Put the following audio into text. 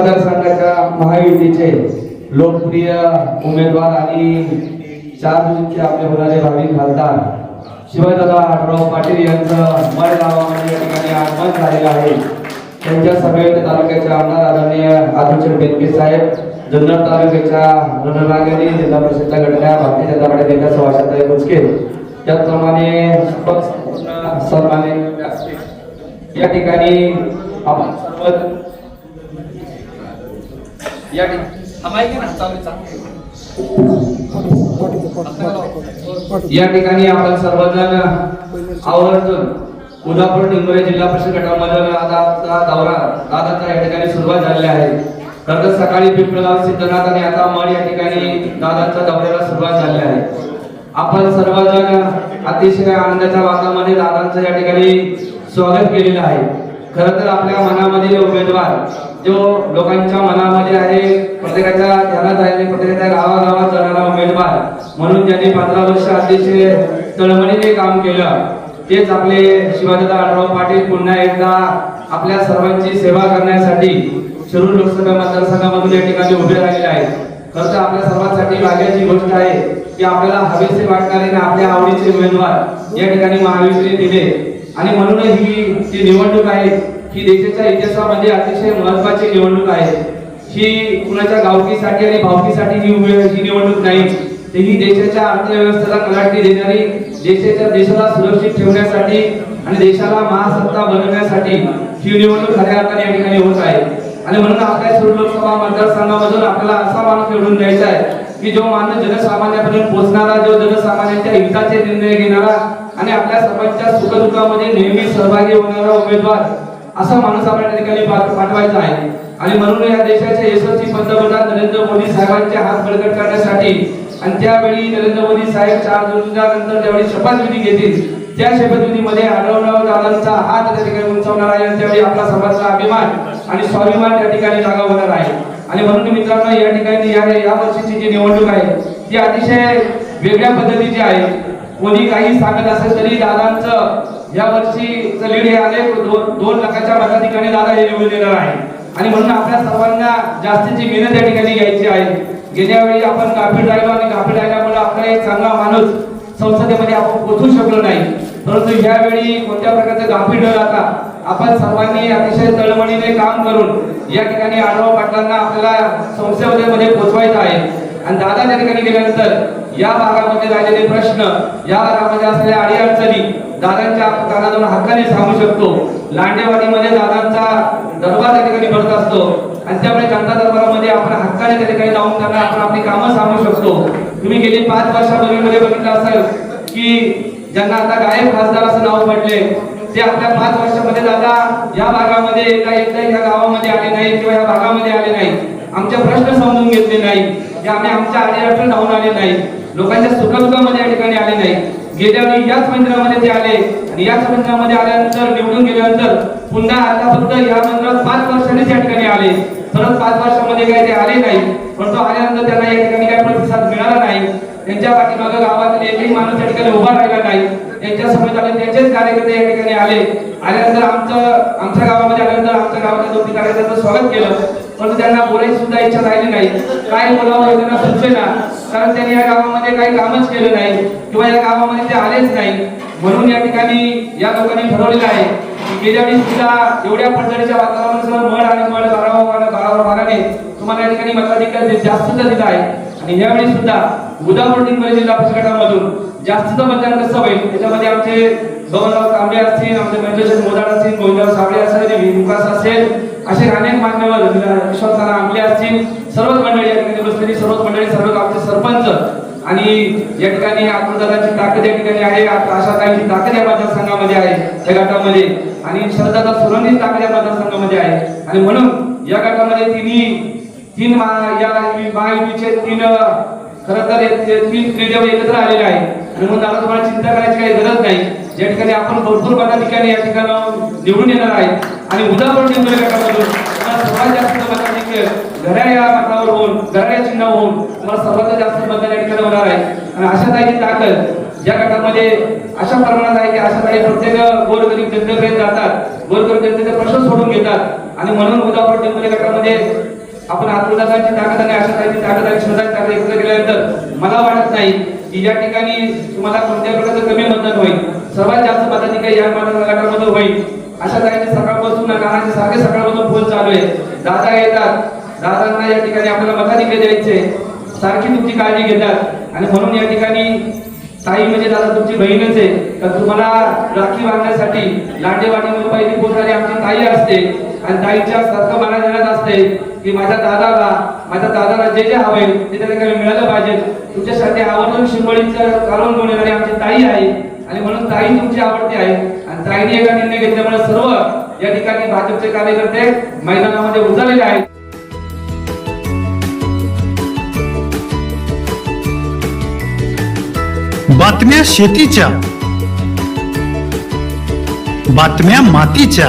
मतदारसंघाच्या महायुतीचे लोकप्रिय उमेदवार आणि चार जूनचे आपले होणारे भावी खासदार शिवाजीदादा आठराव पाटील यांचं मड गावामध्ये या ठिकाणी आगमन झालेलं आहे. त्यांच्या समेत तालुक्याचे आमदार आदरणीय आदर्श बेनके साहेब जुन्नर तालुक्याच्या रणरागिणी जिल्हा परिषदच्या गटल्या भारतीय जनता पार्टी नेत्या सुभाषाताई बुचके त्याचप्रमाणे पक्षपूर्ण सन्मान्य या ठिकाणी आपण सर्व या ठिकाणी. आपण सर्वजण आवर्जून कोल्हापूर डिंगोरे जिल्हा परिषद गटामधून दादाचा दौरा दादाचा या ठिकाणी सुरुवात झालेली आहे. तर सकाळी पिंपळगाव सिद्धनाथ आणि आता मड या ठिकाणी दादाच्या दौऱ्याला सुरुवात झाली आहे. आपण सर्वजण अतिशय आनंदाच्या वातावरणामध्ये दादांचं या ठिकाणी स्वागत केलेलं आहे. खरं तर आपल्या मनामधील उमेदवार जो लोकांच्या मनामध्ये आहे प्रत्येकाच्या ध्यानात आहे प्रत्येकाच्या गावागावात जाणारा उमेदवार म्हणून ज्यांनी पंधरा वर्ष अतिशय तळमळीने काम केलं तेच आपले शिवाजीदा आढराव पाटील पुन्हा एकदा आपल्या सर्वांची सेवा करण्यासाठी शिरूर लोकसभा मतदारसंघामधून या ठिकाणी उभे राहिलेले आहेत. खरं तर आपल्या सर्वांसाठी भाग्याची गोष्ट आहे की आपल्याला हवेसे वाटणारे आणि आपल्या आवडीचे उमेदवार या ठिकाणी महायुतीने दिले. आणि म्हणून ही जी निवडणूक आहे ही देशाच्या इतिहासामध्ये अतिशय महत्वाची निवडणूक आहे. ही कुणाच्या गावकीसाठी आणि भावकीसाठी ही ही निवडणूक नाही. तर ही देशाच्या अर्थव्यवस्थेला कलाटणी देणारी देशाच्या देशाला सुरक्षित ठेवण्यासाठी आणि देशाला महासत्ता बनवण्यासाठी ही निवडणूक खऱ्या अर्थाने या ठिकाणी होत आहे. आणि म्हणून आपल्या शिरूर लोकसभा मतदारसंघामधून आपल्याला असा माणूस निवडून द्यायचा आहे. की जो माणूस जनसामान्यापर्यंत पोहोचणारा जो जनसामान्यांच्या हिताचे निर्णय घेणारा आणि आपल्या समाजच्या सुखदुःखामध्ये नेहमी सहभागी होणारा उमेदवार असा माणूस आपल्या ठिकाणी पाठवायचा आहे. आणि म्हणून या देशाचे यशस्वी पंतप्रधान नरेंद्र मोदी साहेबांचे हात बळकट करण्यासाठी आणि त्यावेळी नरेंद्र मोदी साहेब चार जूनच्या नंतर ज्यावेळी शपथविधी घेतील. त्या शपथविधीमध्ये आढळराव दादांचा हात त्या ठिकाणी उंचावणार आहे आणि त्यावेळी आपला समाजाचा अभिमान आणि स्वाभिमान त्या ठिकाणी जागा होणार आहे. आणि म्हणून मित्रांनो या ठिकाणी या या वर्षीची जी निवडणूक आहे ती अतिशय वेगळ्या पद्धतीची आहे. कोणी काही सांगत असेल तरी दादांचं या वर्षी लीड हे आले दोन दोन लाखाच्या मताधिकाने दादा हे निवडून येणार आहे. आणि म्हणून आपल्या सर्वांना जास्तीची मेहनत या ठिकाणी घ्यायची आहे. गेल्या वेळी आपण गाफील राहिलो आणि गाफील राहिल्यामुळे आपला एक चांगला माणूस संसदेमध्ये आपण पोहोचू शकलो नाही. परंतु यावेळी कोणत्या प्रकारचं गाफील न राहता आपण सर्वांनी अतिशय तळमळीने काम करून या ठिकाणी आढावा पाटलांना आपल्याला संस्थेमध्ये पोहोचवायचा आहे. आणि दादा त्या ठिकाणी गेल्यानंतर या भागामध्ये राहिलेले प्रश्न या भागामध्ये असलेल्या अडीअडचणी दादांच्या कानातून हक्काने सांगू शकतो. लांडेवाडीमध्ये दादांचा दरबार त्या ठिकाणी भरत असतो. आणि त्यामुळे जनता दरबारामध्ये आपण हक्काने त्या ठिकाणी जाऊन त्यांना आपण आपली कामं सांगू शकतो. तुम्ही गेली पाच वर्षापूर्वीमध्ये बघितलं असेल की ज्यांना आता गायब खासदार असं नाव पडले ते आपल्या पाच वर्षामध्ये दादा या भागामध्ये एकदा एकदा या गावामध्ये आले नाही किंवा या भागामध्ये आले नाही आमचे प्रश्न समजून घेतले नाही आम्ही आमच्या अडीअडचण धावून आले नाही लोकांच्या सुखदुःखामध्ये या ठिकाणी आले नाही गेल्या वेळी याच मंदिरामध्ये ते आले आणि याच मंदिरामध्ये आल्यानंतर निवडून गेल्यानंतर पुन्हा आता फक्त या मंदिरात पाच वर्षांनीच या ठिकाणी आले. परत पाच वर्षामध्ये काही ते आले नाही परंतु आल्यानंतर त्यांना या ठिकाणी काही प्रतिसाद मिळाला नाही. त्यांच्या पाठीमागं गावातील एकही माणूस या ठिकाणी उभा राहिला नाही. त्यांच्या समेत आले त्यांचेच कार्यकर्ते या ठिकाणी आले. आल्यानंतर आमचं आमच्या गावामध्ये आल्यानंतर आमच्या गावातल्या दोन कार्यकर्त्यांचं स्वागत केलं. परंतु त्यांना बोलायची सुद्धा इच्छा राहिली नाही. काय बोलावं त्यांना सुचेना कारण त्यांनी या गावामध्ये काही कामच केलं नाही किंवा या गावामध्ये ते आलेच नाही. म्हणून या ठिकाणी या लोकांनी ठरवलेलं आहे गेल्या वेळी सुद्धा एवढ्या पडझडीच्या वातावरणासह मळ आणि मळ बारावा बारा बारावा बाराने तुम्हाला या ठिकाणी मताधिकार जास्त जास्तीचा दिला आहे. आणि यावेळी सुद्धा उदापूर जिल्हा परिषद गटामधून जास्तीचा मतदान कसं होईल? त्याच्यामध्ये आमचे गौरव कांबळे असतील आमचे मंजुषेठ मोदाड असतील गोविंदराव साबळे असेल विकास असेल असे अनेक मान्यवर विश्वासाला आंबले असतील सर्वच मंडळी या ठिकाणी बसलेली सर्वच मंडळी सर्व आमचे सरपंच आणि या ठिकाणी अकलदादाची ताकद या ठिकाणी आहे आशाताईची ताकद या मतदारसंघामध्ये आहे या गटामध्ये. आणि शरदादा सुरंगी ताकद या मतदारसंघामध्ये आहे. आणि म्हणून या गटामध्ये तिन्ही तीन या महायुतीचे तीन खरं तर तीन त्रिदेव एकत्र आलेले आहे आणि मग तुम्हाला चिंता करायची काही गरज नाही. ज्या ठिकाणी आपण भरपूर पदाधिकारी या ठिकाणी निवडून येणार आहे आणि उदाहरण निवडून सर्वात जास्त मताधिक्य घड्या या मतावर होऊन घड्या या चिन्ह होऊन तुम्हाला सर्वात जास्त मतदान या ठिकाणी होणार आहे. आणि अशा काही ताकद या गटामध्ये अशा प्रमाणात आहे की अशा काही प्रत्येक गोरगरीब जनतेपर्यंत जातात. गोरगरीब जनतेचे प्रश्न सोडून घेतात. आणि म्हणून उदाहरण टिंबरे गटामध्ये आपण आत्मदानाची ताकद आणि अशा काही ताकद आणि श्रद्धाची ताकद एकत्र केल्यानंतर मला वाटत नाही की या ठिकाणी तुम्हाला कोणत्या प्रकारचं कमी मतदान होईल सर्वात जास्त मताधिकारी या मतदारगटामध्ये होईल. अशा तऱ्हेने सकाळपासून नानाचे सारखे सकाळपासून फोन चालू आहे दादा येतात. दादांना या ठिकाणी आपल्याला मताधिकारी द्यायचे. सारखी तुमची काळजी घेतात. आणि म्हणून या ठिकाणी ताई म्हणजे दादा तुमची बहीणच आहे. तर तुम्हाला राखी बांधण्यासाठी लांडेवाडीमध्ये पहिली पोहोचणारी आमची ताई असते. आणि ताईच्या सारखं मला देण्यात असते की माझ्या दादाला माझ्या दादाला जे जे हवे ते त्या ठिकाणी मिळालं पाहिजे. तुमच्यासाठी आवर्जून शिंबळीचं कारण बोलणारी आमची ताई आहे. आणि म्हणून ताई तुमची आवडती आहे. आणि ताईने एका निर्णय घेतल्यामुळे सर्व या ठिकाणी भाजपचे कार्यकर्ते मैदानामध्ये उचललेले आहेत. बातम्या शेतीच्या बातम्या मातीच्या.